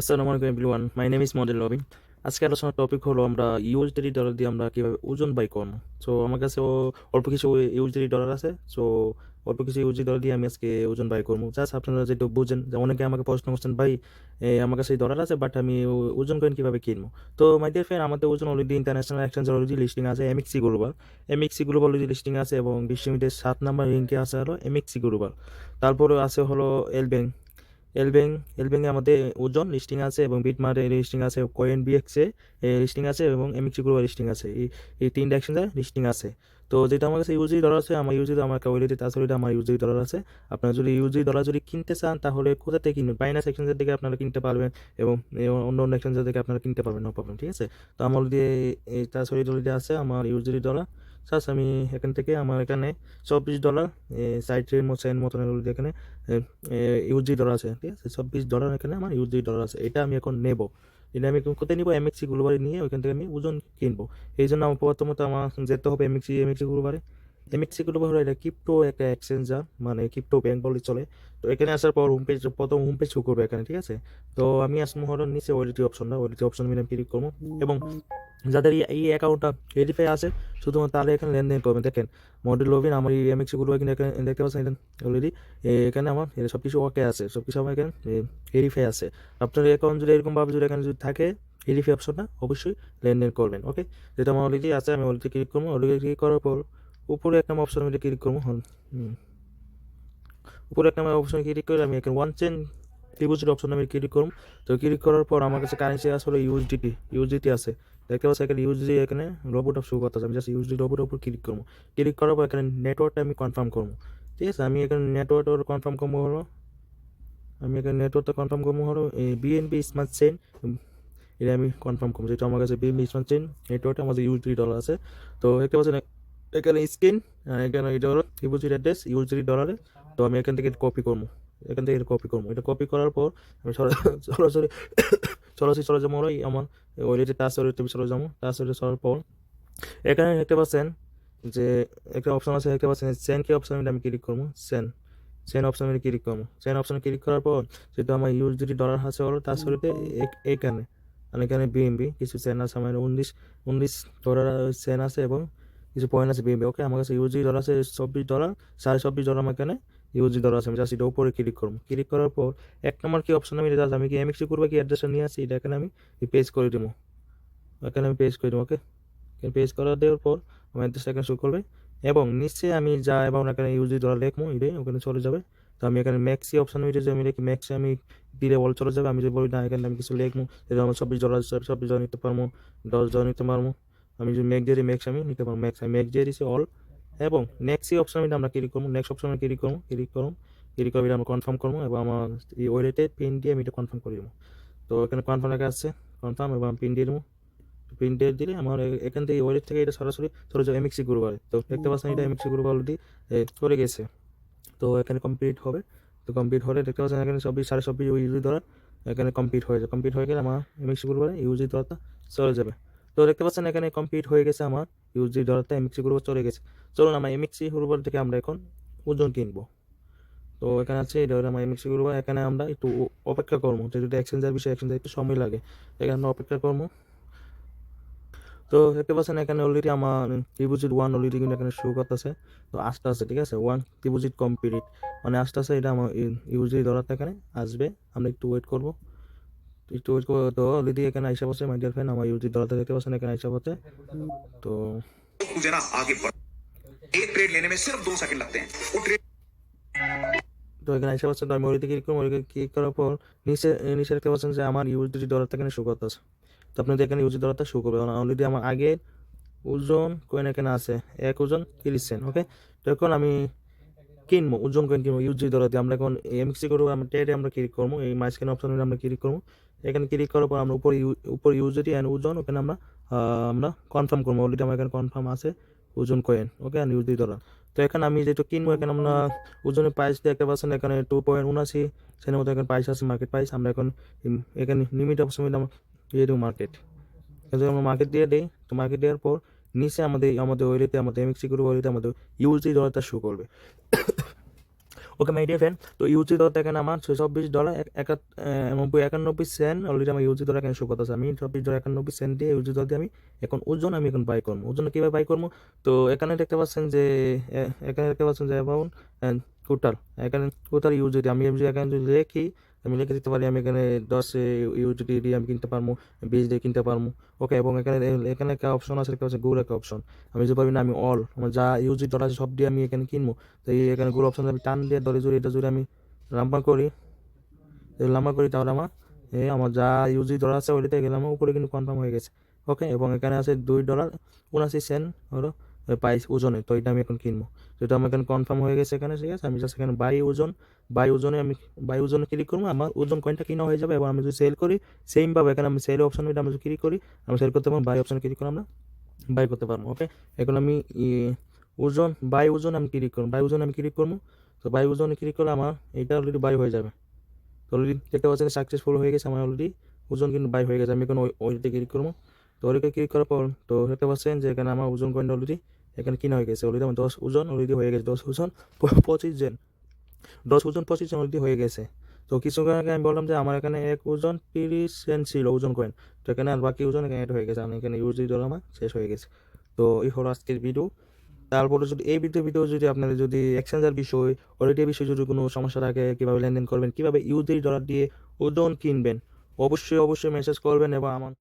আসসালামু আলাইকুম everyone my name is model Robin আজকে আলোচনার টপিক হলো আমরা ইউএসডি ডলার দিয়ে আমরা কীভাবে ওজন বাই করব। সো আমার কাছে অল্প কিছু ইউএসডি ডলার আছে। সো অল্প কিছু ইউএসডি ডলার দিয়ে আমি আজকে ওজন বাই করব। জাস্ট আপনারা যেটা বুঝেন, যে অনেকে আমাকে প্রশ্ন করছেন, ভাই আমার কাছে ডলার আছে বাট আমি ওজন কয়েন কীভাবে কিনবো? তো মাই ডিয়ার ফ্রেন্ড আমাদের Ozone already international exchange already listing আছে MXC Global MXC Global already listing আছে এবং বিশ্ব মিডিয়ার সাত নাম্বার রিঙ্কে আছে হলো এমএক্সি গ্লোবাল তারপরে আছে হলো এল ব্যাংক এলবেং এলবেংয়ে আমাদের ওজন লিস্টিং আছে এবং বিটমার্টে লিস্টিং আছে কয়েন বিএক্সে লিস্টিং আছে এবং এমএক্সি গ্রুপে লিস্টিং আছে। এই এই তিনটা একসঙ্গে লিস্টিং আছে। তো যেটা আমার কাছে ইউজি ডলার আছে, আমার ইউজি আমার ওয়েলিতে তাছাড়া আমার ইউজি ডলার আছে। আপনারা যদি ইউজি ডলার যদি কিনতে চান, তাহলে কোথা থেকে কিনবেন? বাইনাস এক্সচেঞ্জের থেকে আপনারা কিনতে পারবেন এবং অন্য অন্য এক্সচেঞ্জের থেকে আপনারা কিনতে পারবেন নো প্রবলেম ঠিক আছে? তো আমার দিয়ে তাছাড়া ডলার আছে, আমার ইউজি ডলার সাস আমি এখান থেকে আমার এখানে চব্বিশ ডলার সাইটের মতো মতন এখানে ইউজি ডলার আছে, ঠিক আছে? চব্বিশ ডলার এখানে আমার ইউজি ডলার আছে, এটা আমি এখন নেব। এটা আমি কোথায় নিবো? এমএক্সি গ্লোবারে নিয়ে ওইখান থেকে আমি ওজন কিনবো। এই জন্য আমার প্রথমত আমার যেতে হবে এমএক্সি এমএক্সি গ্লোবারে গ্লোবার হলো এটা ক্রিপ্টো একটা এক্সচেঞ্জার মানে ক্রিপ্টো ব্যাংক বলে চলে। তো এখানে আসার পর হোম পেজ প্রথম হোম পেজ শো করবে এখানে, ঠিক আছে? তো আমি আসব হলো নিচে ওয়েলিটি অপশনটা ওয়েলিটি অপশন আমি ক্লিক করব। এবং যাদের এই- অ্যাকাউন্টটা ভেরিফাই আছে, শুধুমাত্র তারা এখানে লেনদেন করবেন দেখেন মডেল লবিন আমার এই এমএক্সি গুলো এখানে এখানে দেখতে পাচ্ছেন অলরেডি এখানে আমার সব কিছু ওকে আছে সব কিছু আমার এখানে ভেরিফাই আছে। আপনার অ্যাকাউন্ট যদি এরকমভাবে যদি এখানে যদি থাকে ভেরিফাই অপশনটা অবশ্যই লেনদেন করবেন ওকে যেটা আমার অলরেডি আছে, আমি অলরেডি ক্লিক করব অলরেডি ক্লিক করার পর উপরে একটা অপশন আমি ক্লিক করব, হল। উপরে একটা অপশন ক্লিক করে আমি এখানে ওয়ান চেন ডিপোজিট অপশন আমি ক্লিক করব। তো ক্লিক করার পর আমার কাছে কারেন্সি আসলে ইউএসডিটি ইউএসডিটি আছে। দেখতে পাচ্ছি এখানে ইউএসডি এখানে রোবট অফ শো করতেছে, আমি জাস্ট ইউএসডি রোবটের উপর ক্লিক করব। ক্লিক করার পর এখানে নেটওয়ার্কটা আমি কনফার্ম করব। ঠিক আছে, আমি এখানে নেটওয়ার্কটা কনফার্ম করব হলো, আমি এখানে নেটওয়ার্কটা কনফার্ম করব হলো এই বিএনপি স্মার্ট চেন এটা আমি কনফার্ম করব। যেটা আমার কাছে বিএনপি স্মার্ট চেন নেটওয়ার্কটা আমাদের ইউএসডি ডলার আছে। তো দেখতে পাচ্ছেন এখানে স্ক্রিন এখানে এটা হলো ডিপোজিট অ্যাড্রেস ইউএসডি ডলারে তো আমি এখান থেকে কপি করব। এখান থেকে কপি করব। এটা কপি করার পর আমি সরা- সরাসরি সরাসরি চলে যাব এই আমার ওইটা টাচ ওইটা চলে যাব। টাচ ওইটা চলার পর এখানে দেখতে পাচ্ছেন যে একটা অপশন আছে, দেখতে পাচ্ছেন সেন কি অপশন আমি ক্লিক করব। সেন সেন অপশন আমি ক্লিক করব। সেন অপশনে ক্লিক করার পর যেটা আমার ইউএসডি ডলার আছে হলো তার সাথে এখানে আর এখানে বিএমবি কিছু সেন আছে, আমার উনিশ উনিশ ডলার সেন আছে এবং কিছু পয়েন্ট আছে বিএমবি ওকে আমার কাছে ইউএসডি ডলার আছে চব্বিশ ডলার সাড়ে চব্বিশ ডলার আমার এখানে ইউএসডি ডলার আছে। আমি জাস্ট এটা উপরে ক্লিক করব। ক্লিক করার পর এক নম্বর কি অপশন আমি আমি কি এমএক্সি করব কি অ্যাড্রেসটা নিয়ে আসি, এটা এখানে আমি পেজ করে দেবো। এখানে আমি পেজ করে দেবো ওকে পেজ করা দেওয়ার পর আমার অ্যাড্রেসটা এখানে শো করবে। এবং নিচে আমি যা এবং এখানে ইউজি ডলার লিখব এটা ওখানে চলে যাবে। তো আমি এখানে ম্যাক্সি অপশন উঠে যে আমি লিখি ম্যাক্সি আমি দিলে বল চলে যাবে। আমি যদি বলি না, এখানে আমি কিছু লিখব যেটা আমার চব্বিশ ডলার চব্বিশ ডলার নিতে পারব, দশ ডলার নিতে পারব। আমি যদি ম্যাক জেরি ম্যাক্স আমি নিতে পারব। ম্যাক্স আমি ম্যাক জেরি দিচ্ছি অল এবং নেক্সট এই অপশন আমরা ক্লিক করব নেক্সট অপশন ক্লিক করব ক্লিক করব ক্লিক করে আমরা কনফার্ম করব এবং আমার এই ওয়েলেটে পিন দিয়ে আমি এটা কনফার্ম করে দেবো তো এখানে কনফার্ম লেখা আসছে কনফার্ম এবং পিন দিয়ে দেবো পিন দিয়ে দিলে আমার এখান থেকে ওয়েলেট থেকে এটা সরাসরি চলে যাবে এমএক্সি গ্রুপ তো দেখতে পাচ্ছেন এটা এমএক্সি গ্রুপ অলরেডি চলে গেছে। তো এখানে কমপ্লিট হবে। তো কমপ্লিট হলে দেখতে পাচ্ছেন এখানে চব্বিশ সাড়ে চব্বিশ ইউজি দ্বারা এখানে কমপ্লিট হয়ে যাবে কমপ্লিট হয়ে গেলে আমার এমএক্সি গ্রুপে ইউজি দ্বারাটা চলে যাবে। তো দেখতে পাচ্ছেন এখানে কমপ্লিট হয়ে গেছে আমার ইউজি ডলারটা এমএক্সি গ্রুপে চলে গেছে। চলুন আমার এমএক্সি গ্রুপের থেকে আমরা এখন ওজন কিনবো। তো এখানে আছে, এটা আমার এমএক্সি গ্রুপ এখানে আমরা একটু অপেক্ষা করব যেহেতু এক্সচেঞ্জের বিষয়ে এক্সচেঞ্জে একটু সময় লাগে। এখানে আমরা অপেক্ষা করব। তো দেখতে পাচ্ছেন এখানে অলরেডি আমার ডিপোজিট ওয়ান অলরেডি কিন্তু এখানে শো করতেছে। তো আসতে আছে ঠিক আছে? ওয়ান ডিপোজিট কমপ্লিট মানে আসতে আছে এটা আমার ইউজি ডলারটা এখানে আসবে। আমরা একটু ওয়েট করব। একটু ওয়েট করো তো অলরেডি এখানে আইসা বসে মাই ডিয়ার ফ্রেন্ড আমার ইউটিউব দলাতে দেখতে পাচ্ছেন এখানে আইসা বসে। তো তো এখানে আইসা বসে আমি ওরিতে ক্লিক করব ওরিতে ক্লিক করার পর নিচে নিচে দেখতে পাচ্ছেন যে আমার ইউজিডি ডলারটা এখানে শো করতেছে তো আপনাদের এখানে ইউজিডি ডলারটা শো করবে অলরেডি আমার আগে ওজন কোয়েন এখানে আছে এক ওজন তিরিশ সেন্ট ওকে তো এখন আমি কিনবো ওজন কয়েন কিনবো ইউজি দিয়ে আমরা এখন এমসি করব, আমরা টেডে আমরা ক্লিক করব, এই মাঝখানে অপশন আমরা ক্লিক করব। এখানে ক্লিক করার পর আমরা উপর উপর ইউজিটি অ্যান্ড ওজন ওখানে আমরা আমরা কনফার্ম করব। অলরেডি আমার এখানে কনফার্ম আছে ওজন কয়েন ওকে অ্যান্ড ইউজি ডলার তো এখানে আমি যেটা কিনবো, এখানে আমরা ওজনের প্রাইস দেখতে পাচ্ছেন, এখানে টু পয়েন্ট উনাশি সেনের মতো এখানে প্রাইস আছে মার্কেট প্রাইস আমরা এখন এখানে লিমিট অপশন দিয়ে দেবো মার্কেট আমরা মার্কেট দিয়ে দিই, তো মার্কেট দেওয়ার পর নিচে আমাদের আমাদের ওয়েলিতে, আমাদের এমএক্সি গ্রুপ ওয়েলিতে আমাদের ইউজি ডলারটা শো করবে। ওকে মাই ডিয়ার ফ্রেন্ড তো ইউজি ডলার এখানে আমার? চব্বিশ ডলার একানব্বই একানব্বই সেন্ট অলরেডি আমার ইউজি ডলার এখানে শো করতেছে? আমি চব্বিশ ডলার একানব্বই সেন্ট দিয়ে ইউজি ডলার দিয়ে আমি এখন ওজন, আমি এখন বাই করব। ওজন কীভাবে বাই করব? তো এখানে দেখতে পাচ্ছেন যে এখানে দেখতে পাচ্ছেন যে অ্যামাউন্ট টোটাল এখানে টোটাল ইউজিটি আমি যদি এখানে যদি লিখি আমি লিখে দিতে পারি, আমি এখানে দশ ইউজিটি দিয়ে আমি কিনতে পারব বিশ দিয়ে কিনতে পারব। ওকে এবং এখানে এখানে একটা অপশন আছে, একটা হচ্ছে গুগল একটা অপশন আমি যদি পারি না, আমি অল আমার যা ইউজি ডলার আছে, সব দিয়ে আমি এখানে কিনবো। তো এই এখানে গুগল অপশন আমি টান দিয়ে ধরে জুড়ে এটা জুড়ে আমি লাম্বা করি। লাম্বা করি, তাহলে আমার, এই আমার যা ইউজি ডলার আছে, ওইটাতে গেলাম উপরে কিন্তু কনফার্ম হয়ে গেছে। ওকে এবং এখানে আছে দুই ডলার উনাশি সেন্ট হলো। প্রাইস ওজনে, তো এটা আমি এখন কিনবো। এটা আমার এখানে কনফার্ম হয়ে গেছে এখানে, ঠিক আছে? আমি জাস্ট এখানে বাই ওজন বাই ওজনে আমি বাই ওজনে ক্লিক করব, আমার ওজন কয়েনটা কিনা হয়ে যাবে এবং আমি যদি সেল করি সেমভাবে এখানে আমি সেল অপশন এটা আমি যদি ক্লিক করি, আমি সেল করতে পারব বাই অপশনে ক্লিক করে আমরা বাই করতে পারব ওকে এখন আমি ওজন বাই ওজন আমি ক্লিক করব বাই ওজন আমি ক্লিক করব, তো বাই ওজনে ক্লিক করলে আমার এটা অলরেডি বাই হয়ে যাবে। তো অলরেডি দেখতে পাচ্ছেন সাকসেসফুল হয়ে গেছে, আমার অলরেডি ওজন কিন্তু বাই হয়ে গেছে, আমি এখন ওই ওইটাতে ক্লিক করব, তো ওইটাকে ক্লিক করার পর, তো দেখতে পাচ্ছেন যে এখানে আমার ওজন কয়েনটা অলরেডি এখানে কিনা হয়ে গেছে? অলরেডি আমার দশ ওজন অলরেডি হয়ে গেছে। দশ ওজন পঁচিশ জন। দশ ওজন, পঁচিশ জন অলরেডি হয়ে গেছে। তো কিছুক্ষণ আগে আমি বললাম যে আমার এখানে এক ওজন তিরিশ সেন্ট ছিল ওজন কয়েন তো এখানে আর বাকি ওজন এখানে হয়ে গেছে। আমি এখানে ইউজ ডলার আমার শেষ হয়ে গেছে। তো এই হলো আজকের ভিডিও তারপরে যদি এই ভিডিও ভিডিও যদি আপনাদের যদি এক্সচেঞ্জের বিষয় অলরেডি বিষয়ে যদি কোনো সমস্যা থাকে, কীভাবে লেনদেন করবেন, কীভাবে ইউজি ডলার দিয়ে ওজন কিনবেন, অবশ্যই অবশ্যই মেসেজ করবেন এবং আমার